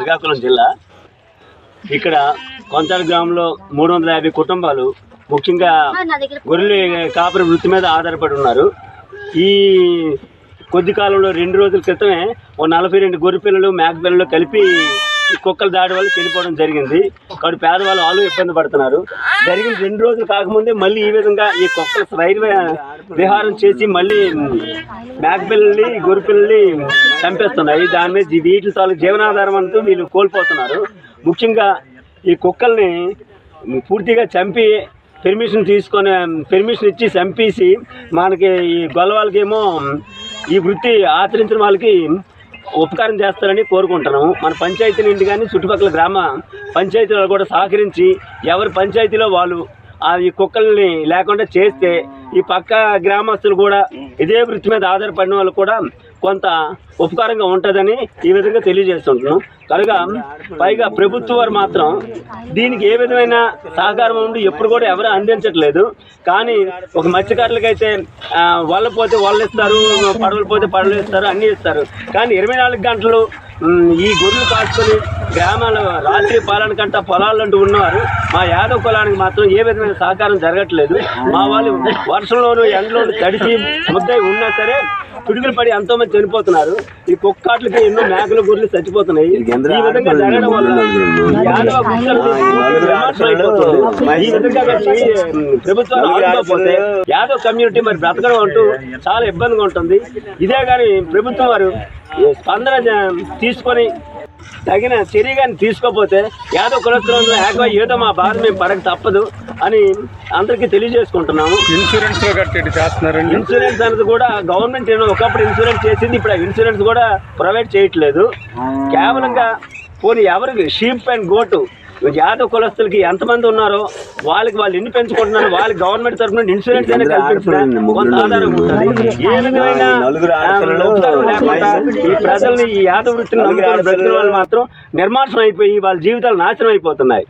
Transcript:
శ్రీకాకుళం జిల్లా. ఇక్కడ కొంచాల గ్రామంలో మూడు వందల యాభై కుటుంబాలు ముఖ్యంగా గొర్రెలు కాపరి వృత్తి మీద ఆధారపడి ఉన్నారు. ఈ కొద్ది కాలంలో రెండు రోజుల క్రితమే ఓ నలభై రెండు గొర్రె పిల్లలు మేక పిల్లలు కలిపి ఈ కుక్కల దాడి వల్ల చనిపోవడం జరిగింది. కాబట్టి పేదవాళ్ళు వాళ్ళు ఇబ్బంది పడుతున్నారు. జరిగిన రెండు రోజులు కాకముందే మళ్ళీ ఈ విధంగా ఈ కుక్కల రైల్వే విహారం చేసి మళ్ళీ మేకపిల్లల్ని పిల్లల్ని గొర్రె చంపేస్తున్నాయి దాని మీద వీటి తాలూకు జీవనాధారం అంటూ వీళ్ళు కోల్పోతున్నారు. ముఖ్యంగా ఈ కుక్కల్ని పూర్తిగా చంపి పెర్మిషన్ తీసుకొని పెర్మిషన్ ఇచ్చి చంపేసి మనకి ఈ గొల్లవాళ్ళకేమో ఈ వృత్తి ఆచరించిన వాళ్ళకి ఉపకారం చేస్తారని కోరుకుంటున్నాము. మన పంచాయతీ నుండి కానీ చుట్టుపక్కల గ్రామ పంచాయతీలో కూడా సహకరించి ఎవరి పంచాయతీలో వాళ్ళు ఈ కుక్కల్ని లేకుండా చేస్తే ఈ పక్క గ్రామస్తులు కూడా ఇదే వృత్తి మీద ఆధారపడిన వాళ్ళు కూడా కొంత ఉపకారంగా ఉంటుందని ఈ విధంగా తెలియజేస్తుంటున్నాం. కనుక పైగా ప్రభుత్వం వారు మాత్రం దీనికి ఏ విధమైన సహకారం ఉండి ఎప్పుడు కూడా ఎవరు అందించట్లేదు. కానీ ఒక మత్స్యకారులకైతే వల్ల పోతే వాళ్ళు ఇస్తారు పడవలు పోతే పడవలు ఇస్తారు అన్నీ ఇస్తారు. కానీ ఇరవై నాలుగు గంటలు ఈ గొర్రెలు కాచుకొని గ్రామాల రాత్రి పాలన కంటే పొలాలంటూ ఉన్నారు. మా యాదవ్ కులానికి మాత్రం ఏ విధమైన సహకారం జరగట్లేదు. మా వాళ్ళు వర్షంలోనూ ఎండలోనూ తడిసి ముద్దై ఉన్నా సరే పిడుగులు పడి ఎంతో మంది చనిపోతున్నారు. ఈ కుక్కాట్లకి ఎన్నో మేకలు గొర్రెలు చచ్చిపోతున్నాయి. ఈ విధంగా జరగడం వల్ల ఈ విధంగా ప్రభుత్వాలు యాదవ్ కమ్యూనిటీ మరి బ్రతకడం అంటూ చాలా ఇబ్బందిగా ఉంటుంది. ఇదే కానీ ప్రభుత్వం వారు స్పందన తీసుకొని తగిన చర్య కానీ తీసుకోకపోతే యాదవ్ కులస్తులంలో ఏదో మా బాధ మేము పడక తప్పదు. అని అందరికీ తెలియజేసుకుంటున్నాము. ఇన్సూరెన్స్ చేస్తున్నారండి? ఇన్సూరెన్స్ అనేది కూడా గవర్నమెంట్ ఒకప్పుడు ఇన్సూరెన్స్ చేసింది ఇప్పుడు ఇన్సూరెన్స్ కూడా ప్రొవైడ్ చేయట్లేదు. కేవలంగా పోనీ ఎవరికి షీప్ అండ్ గోటు యాదవ్ కులస్తులకి ఎంతమంది ఉన్నారో వాళ్ళకి వాళ్ళు ఎన్ని పెంచుకుంటున్నారో వాళ్ళకి గవర్నమెంట్ తరఫున ఇన్సూరెన్స్ అనేది కల్పించిన కొంత ఆధారం ఉంటుంది. ఏ విధమైన ఆ, ఉపకారం లేకుండా ఈ ప్రజల్ని ఈ యాదవ్ వృత్తిని బ్రతికిన వాళ్ళు మాత్రం నిర్మాణం అయిపోయి వాళ్ళ జీవితాలు నాశనం అయిపోతున్నాయి.